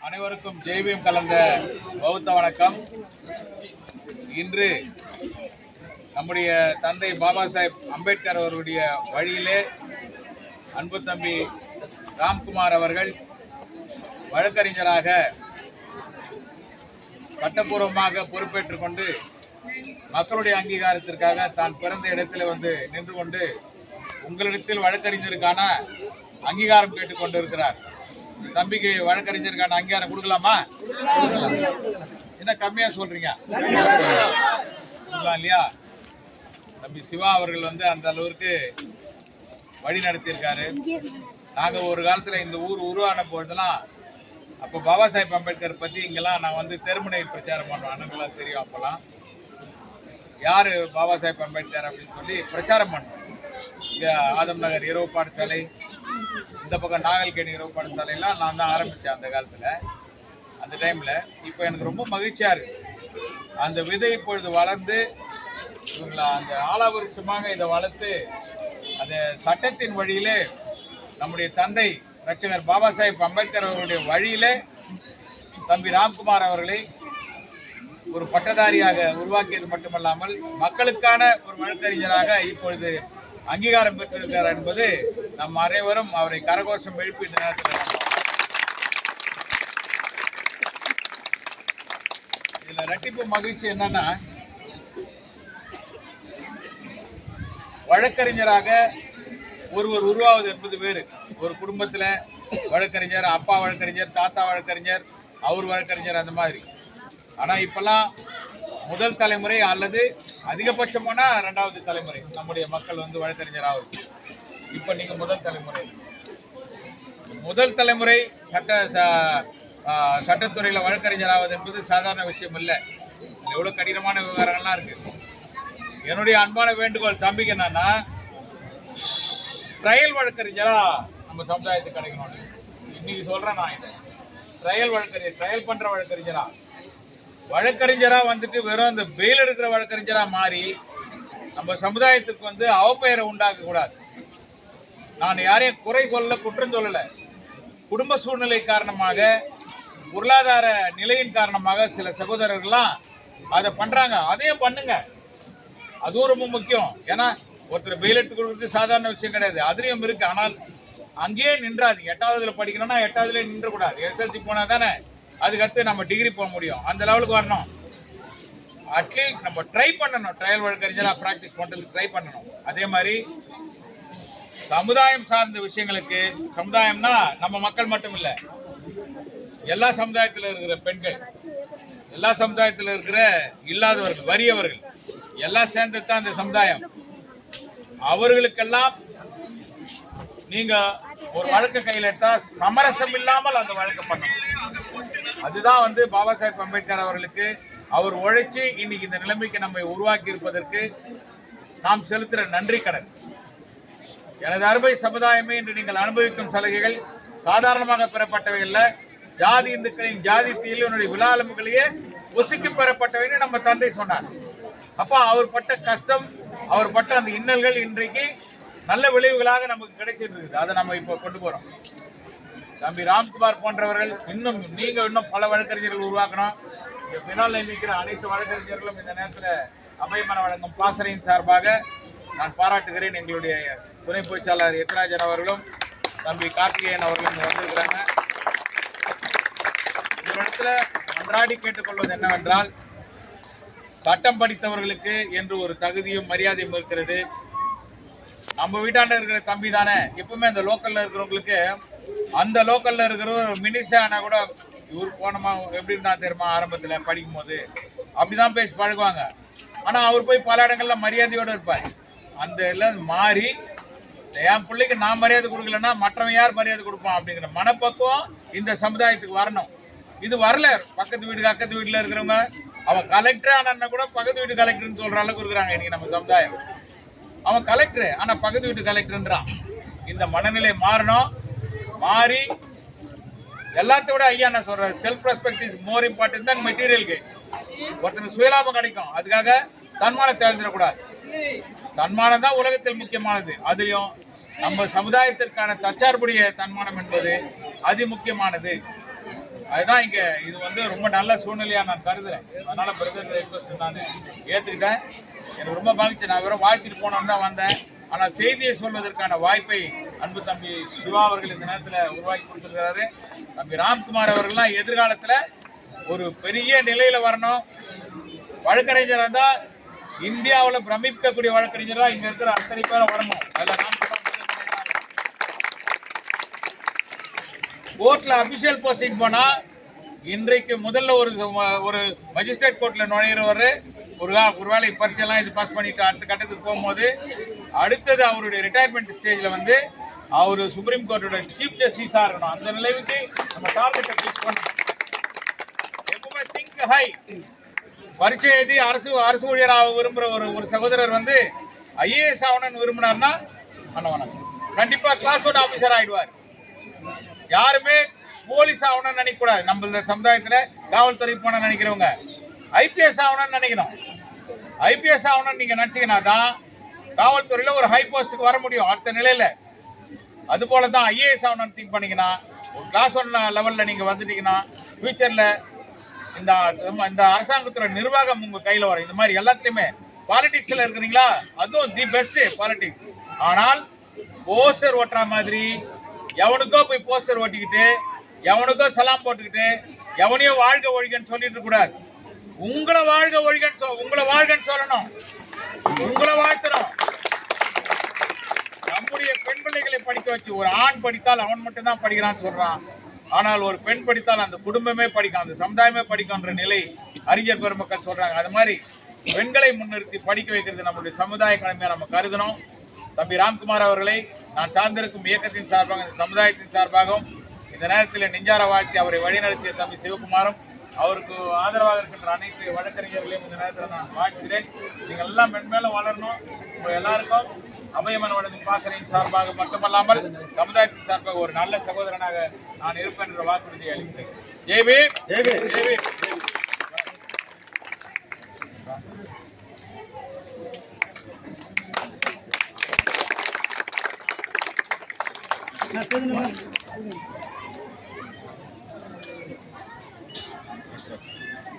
அனைவருக்கும் ஜெய் பீம் கலந்த பௌத்த வணக்கம். இன்று நம்முடைய தந்தை பாபா சாஹேப் அம்பேத்கர் அவருடைய வழியிலே அன்பு தம்பி ராம்குமார் அவர்கள் வழக்கறிஞராக சட்டப்பூர்வமாக பொறுப்பேற்றுக் கொண்டு மக்களுடைய அங்கீகாரத்திற்காக தான் பிறந்த இடத்துல வந்து நின்று கொண்டு உங்களிடத்தில் வழக்கறிஞருக்கான அங்கீகாரம் கேட்டுக் கொண்டிருக்கிறார் தம்பிக்கு வழக்கறிஞருக்கான அங்கீகாரம் கொடுக்கலாமா? என்ன கம்மியா சொல்றீங்க? கொடுக்கலாம் இல்லையா? தம்பி சிவா அவர்கள் வந்து அந்த அளவிற்கு வழி நடத்தியிருக்காரு. நாங்கள் ஒரு காலத்தில் இந்த ஊர் உருவான பொழுதெல்லாம் அப்போ பாபா சாஹேப் அம்பேத்கர் பற்றி இங்கெல்லாம் நான் வந்து தெருமுனை பிரச்சாரம் பண்ணுவேன். அண்ணங்களாம் தெரியும் அப்போல்லாம். யார் பாபா சாஹேப் அம்பேத்கர் அப்படின்னு சொல்லி பிரச்சாரம் பண்ணோம் இங்கே ஆதம் நகர் இரவு பாடசாலை இந்த பக்கம் நாகல்கேணி இரவு பாடசாலையெல்லாம் நான் தான் ஆரம்பித்தேன் அந்த காலத்தில் அந்த டைமில் இப்போ எனக்கு ரொம்ப மகிழ்ச்சியாக இருக்குது அந்த விதை இப்பொழுது வளர்ந்து இவங்களை அந்த ஆலாபரிச்சமாக இதை வளர்த்து அந்த சட்டத்தின் வழியிலே நம்முடைய தந்தை ரட்சகர் பாபா சாஹேப் அம்பேத்கர் அவர்களுடைய வழியிலே தம்பி ராம்குமார் அவர்களை ஒரு பட்டதாரியாக உருவாக்கியது மட்டுமல்லாமல் மக்களுக்கான ஒரு வழக்கறிஞராக இப்பொழுது அங்கீகாரம் பெற்றிருக்கிறார் என்பது நம் அனைவரும் அவரை கரகோஷம் எழுப்பி இந்த நேரத்தில் இதில் இதுல ரெட்டிப்பு மகிழ்ச்சி என்னன்னா வழக்கறிஞராக ஒருவர் உருவாவது என்பது வேறு. ஒரு குடும்பத்துல வழக்கறிஞர் அப்பா வழக்கறிஞர் தாத்தா வழக்கறிஞர் அவர் வழக்கறிஞர் அந்த மாதிரி. ஆனா இப்பெல்லாம் முதல் தலைமுறை அல்லது அதிகபட்சமான ரெண்டாவது தலைமுறை. நம்முடைய மக்கள் வந்து வழக்கறிஞர் ஆகுது இப்ப நீங்க முதல் தலைமுறை. முதல் தலைமுறை சட்ட ச- ஆ, வழக்கறிஞர் ஆவது என்பது சாதாரண விஷயம் இல்லை. எவ்வளோ எவ்வளவு கடினமான விவகாரங்கள்லாம் இருக்கு. என்னுடைய அன்பான வேண்டுகோள் தம்பிக்கு என்னன்னா ட்ரையல் வழக்கறிஞரா நம்ம சமுதாயத்துக்கு கிடைக்கணும் இன்னைக்கு சொல்றேன் நான் இதை. ட்ரையல் வழக்கறிஞர் ட்ரையல் பண்ற வழக்கறிஞரா. வழக்கறிஞராக வந்துட்டு வெறும் இந்த பெயில் எடுக்கிற வழக்கறிஞராக மாறி நம்ம சமுதாயத்துக்கு வந்து அவப்பெயரை உண்டாக்க கூடாது. நான் யாரையும் குறை சொல்ல குற்றம் சொல்லலை. குடும்ப சூழ்நிலை காரணமாக பொருளாதார நிலையின் காரணமாக சில சகோதரர்கள்லாம் அதை பண்ணுறாங்க அதையும் பண்ணுங்க. அதுவும் ரொம்ப முக்கியம். ஏன்னா ஒருத்தர் பெயில் எடுத்து கொடுக்குறது சாதாரண விஷயம் கிடையாது. அதுலேயும் இருக்குது ஆனால் அங்கேயே நின்றாது எட்டாவதுல படிக்கணும்னா எட்டாவதுலேயே நின்றக்கூடாது. எஸ்எல்சி போனால் தானே அதுக்கடுத்து நம்ம டிகிரி போக முடியும். அந்த லெவலுக்கு வரணும். அட்லீஸ்ட் நம்ம ட்ரை பண்ணணும். ட்ரையல் வழக்கறிஞராக ப்ராக்டிஸ் பண்ணுறதுக்கு ட்ரை பண்ணணும். அதே மாதிரி சமுதாயம் சார்ந்த விஷயங்களுக்கு சமுதாயம்னா நம்ம மக்கள் மட்டும் இல்லை எல்லா சமுதாயத்தில் இருக்கிற பெண்கள் எல்லா சமுதாயத்தில் இருக்கிற இல்லாதவர்கள் வறியவர்கள் எல்லாம் சேர்ந்தது தான் இந்த சமுதாயம். அவர்களுக்கெல்லாம் நீங்கள் ஒரு வழக்கு கையில் எடுத்தால் சமரசம் இல்லாமல் அந்த வழக்கை பண்ணணும். அதுதான் வந்து பாபா சாஹேப் அம்பேத்கர் அவர்களுக்கு அவர் உழைச்சி இன்னைக்கு இந்த நிலைமைக்கு நம்மை உருவாக்கி இருப்பதற்கு நாம் செலுத்துகிற நன்றி கடன். எனது அருமை சமுதாயமே இன்று நீங்கள் அனுபவிக்கும் சலுகைகள் சாதாரணமாக பெறப்பட்டவை அல்ல. ஜாதி இந்துக்களின் ஜாதி தீயினுடைய விழாலமுகளையே ஒசுக்கி பெறப்பட்டவைன்னு நம்ம தந்தை சொன்னார். அப்போ அவர் பட்ட கஷ்டம் அவர் பட்ட அந்த இன்னல்கள் இன்றைக்கு நல்ல விளைவுகளாக நமக்கு கிடைச்சிருக்குது அதை நம்ம இப்போ கொண்டு போகிறோம் தம்பி ராம்குமார் போன்றவர்கள் இன்னும் நீங்க இன்னும் பல வழக்கறிஞர்கள் உருவாக்கணும். இந்த பின்னால் நிற்கிற அனைத்து வழக்கறிஞர்களும் இந்த நேரத்தில் அபயமன வழங்கும் பாசறையின் சார்பாக நான் பாராட்டுகிறேன் எங்களுடைய துணை பொய்ச்சாளர் எத்ராஜன் அவர்களும் தம்பி கார்த்திகேயன் அவர்களும் இங்க வந்திருக்கிறாங்க. இந்த இடத்துல அன்றாடி கேட்டுக்கொள்வது என்னவென்றால் சட்டம் படித்தவர்களுக்கு என்று ஒரு தகுதியும் மரியாதையும் இருக்கிறது நம்ம வீட்டாண்ட இருக்கிற தம்பி தானே எப்பவுமே அந்த லோக்கல்ல இருக்கிறவங்களுக்கு அந்த லோக்கல்ல இருக்கிற ஒரு மினிஸ்டர் கூட இவர் போனமா எப்படி இருந்தா தெரியுமா ஆரம்பத்துல படிக்கும் போது அப்படிதான் பேசி பழகுவாங்க. ஆனா அவர் போய் பல இடங்கள்ல மரியாதையோட இருப்பார். அந்த எல்லாம் மாறி என் பிள்ளைக்கு நான் மரியாதை கொடுக்கலன்னா மற்றவன் யார் மரியாதை கொடுப்பான் அப்படிங்கிற மனப்பக்குவம் இந்த சமுதாயத்துக்கு வரணும். இது வரல. பக்கத்து வீடு அக்கத்து வீட்டில் இருக்கிறவங்க அவன் கலெக்டர் ஆனா கூட பக்கத்து வீட்டு கலெக்டர்னு சொல்ற அளவுக்கு இருக்கிறாங்க இன்னைக்கு நம்ம சமுதாயம். அவன் கலெக்டர் ஆனா பக்கத்து வீட்டு கலெக்டர்ன்றான் இந்த மனநிலை மாறணும். மாறி எல்லாத்த விட ஐயா நான் சொல்றேன் self respect is more important தான் மெட்டீரியலுக்கு ஒருத்தனுக்கு சுயலாபம் கிடைக்கும். அதுக்காக தன்மானத்தை எழுந்திடக்கூடாது தன்மானம் தான் உலகத்தில் முக்கியமானது. அதுலயும் நம்ம சமுதாயத்திற்கான தச்சார்புடைய தன்மானம் என்பது அதி முக்கியமானது அதுதான் இங்க இது வந்து ரொம்ப நல்ல சூழ்நிலையா நான் கருதுறேன். அதனால பிரதர் ரெக்வஸ்ட் நான் ஏத்துக்கிட்டேன். எனக்கு ரொம்ப மகிழ்ச்சி. நான் வெறும் வாழ்த்துட்டு போனோம் தான் வந்தேன். ஆனால் செய்தியை சொல்வதற்கான வாய்ப்பை அன்பு தம்பி சிவா அவர்கள் இந்த நேரத்தில் உருவாக்கி கொடுத்துருக்காரு தம்பி ராம்குமார் அவர்கள்லாம் எதிர்காலத்தில் ஒரு பெரிய நிலையில் வரணும். வழக்கறிஞராக தான் இந்தியாவில் பிரமிக்கக்கூடிய வழக்கறிஞராக இங்கே இருக்கிற அத்தனை பேரும் வரணும். அதில் ராம்குமார் கோர்ட்டில் அபிஷியல் போஸ்டிங் போனால் இன்றைக்கு முதல்ல ஒரு ஒரு மஜிஸ்ட்ரேட் கோர்ட்டில் நுழையிறவர் ஒரு ஒரு வேலை பரீட்சையெல்லாம் இது பாஸ் பண்ணிட்டு அடுத்த கட்டத்துக்கு போகும்போது அடுத்தது அவருடைய ரிட்டையர்மெண்ட் ஸ்டேஜில் வந்து அவர் சுப்ரீம் கோர்ட்டோட சீஃப் ஜஸ்டிஸாக இருக்கணும். அந்த நிலைவுக்கு நம்ம டார்கெட்டை ஃபிக்ஸ் பண்ணணும். எப்பவுமே திங்க் ஹை பரீட்சை எழுதி அரசு அரசு ஊழியராக விரும்புகிற ஒரு ஒரு சகோதரர் வந்து ஐஏஎஸ் ஆகணும்னு விரும்பினார்னா பண்ண வேணாம் கண்டிப்பா கிளாஸ் ஆஃபீஸர் ஆகிடுவார் யாருமே போலீஸ் ஆகணும்னு நினைக்கக்கூடாது. நம்மளுடைய நம்ம இந்த சமுதாயத்துல காவல்துறை போன நினைக்கிறவங்க. ஐபிஎஸ் ஆகணும்னு நினைக்கணும். ஐபிஎஸ் ஆகணும்னு நீங்கள் நினச்சிங்கன்னா தான் காவல்துறையில் ஒரு ஹை போஸ்ட்டுக்கு வர முடியும். அடுத்த நிலையில் அது போல தான் ஐஏஎஸ் ஆகணும்னு திங்க் பண்ணிங்கன்னா ஒரு கிளாஸ் ஒன் லெவலில் நீங்கள் வந்துட்டீங்கன்னா ஃப்யூச்சரில் இந்த இந்த அரசாங்கத்தோட நிர்வாகம் உங்கள் கையில் வரும். இந்த மாதிரி எல்லாத்துலேயுமே பாலிடிக்ஸில் இருக்கிறீங்களா? அதுவும் தி பெஸ்ட்டு பாலிடிக்ஸ் ஆனால் போஸ்டர் ஓட்டுற மாதிரி எவனுக்கோ போய் போஸ்டர் ஓட்டிக்கிட்டு எவனுக்கோ சலாம் போட்டுக்கிட்டு எவனையோ வாழ்க ஒழிகன்னு சொல்லிட்டு கூடாது. உங்களை வாழ்க ஒழிகன்னு சொ உங்களை வாழ்கன்னு சொல்லணும். உங்களை வாழ்த்துறோம் குழந்தைகளை படிக்க வச்சு ஒரு ஆண் படித்தால் அவன் மட்டும்தான் படிக்கிறான்னு சொல்கிறான் ஆனால் ஒரு பெண் படித்தால் அந்த குடும்பமே படிக்கும் அந்த சமுதாயமே படிக்கும்ன்ற நிலை அறிஞர் பெருமக்கள் சொல்கிறாங்க அது மாதிரி பெண்களை முன்னிறுத்தி படிக்க வைக்கிறது நம்முடைய சமுதாய கடமையை நம்ம கருதணும். தம்பி ராம்குமார் அவர்களை நான் சார்ந்திருக்கும் இயக்கத்தின் சார்பாக இந்த சமுதாயத்தின் சார்பாகவும் இந்த நேரத்தில் நெஞ்சார வாழ்த்தி அவரை வழிநடத்திய தம்பி சிவகுமாரும் அவருக்கு ஆதரவாக இருக்கின்ற அனைத்து வழக்கறிஞர்களையும் இந்த நேரத்தில் நான் வாழ்த்துகிறேன். நீங்கள் எல்லாம் மென்மேலும் வளரணும். உங்கள் எல்லாருக்கும் அபயமன் வழங்கும் பாசறையின் சார்பாக மட்டுமல்லாமல் சமுதாயத்தின் சார்பாக ஒரு நல்ல சகோதரனாக நான் இருப்பேன் என்ற வாக்குறுதியை அளிக்கிறேன். ஜெய்பி ஜெய்பி நான் சொல்லுங்க